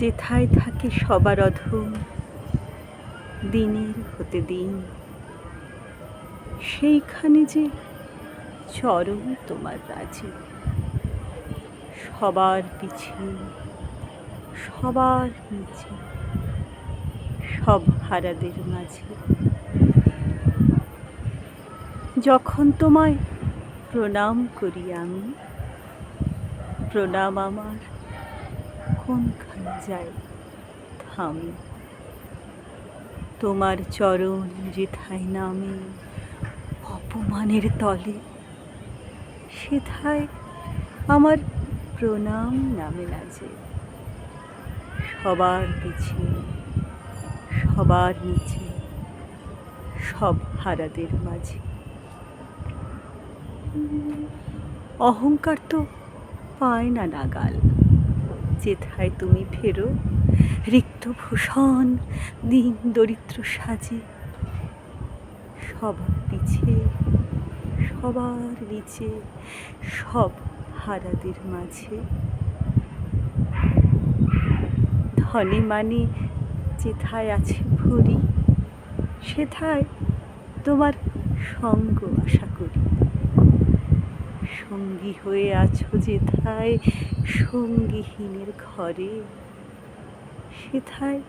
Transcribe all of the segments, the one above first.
যেথায় থাকে সবার অধম, দিনের হতে দিন। সেইখানে যে চরম তোমার রাজি। সবার পিছে, সবার নিচে, সব হারাদের মাঝে। যখন তোমায় প্রণাম করি আমি, প্রণাম আমার কোনখানে যায়? থামি। তোমার চরণ যেথায় নামে, অপমানের তলে, সেথায় আমার প্রণাম নামে না যে সবার পিছে, সবার নিচে, সব হারাদের মাঝে। অহংকার তো পায় না নাগাল। যেথায় তুমি ফেরো রিক্ত ভূষণ দিন দরিদ্র সাজে, সবার পিছে, সবার নিচে, সব হারাদের মাঝে। ধনে মানে যেথায় আছে ভরি, সেথায় তোমার সঙ্গ আশা করি। সঙ্গী হয়ে আছো যেথায় সঙ্গীহীনের ঘরে, সেথায়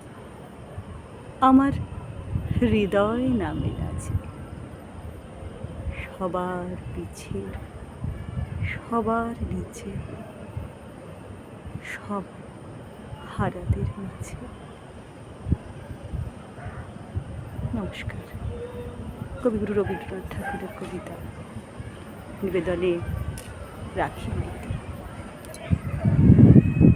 আমার হৃদয় নামে আছে। সবার পিছে, সবার নিচে, সব হারাদের মাঝে। নমস্কার। কবিগুরু রবীন্দ্রনাথ ঠাকুরের কবিতা। নিবেদনে রাখি।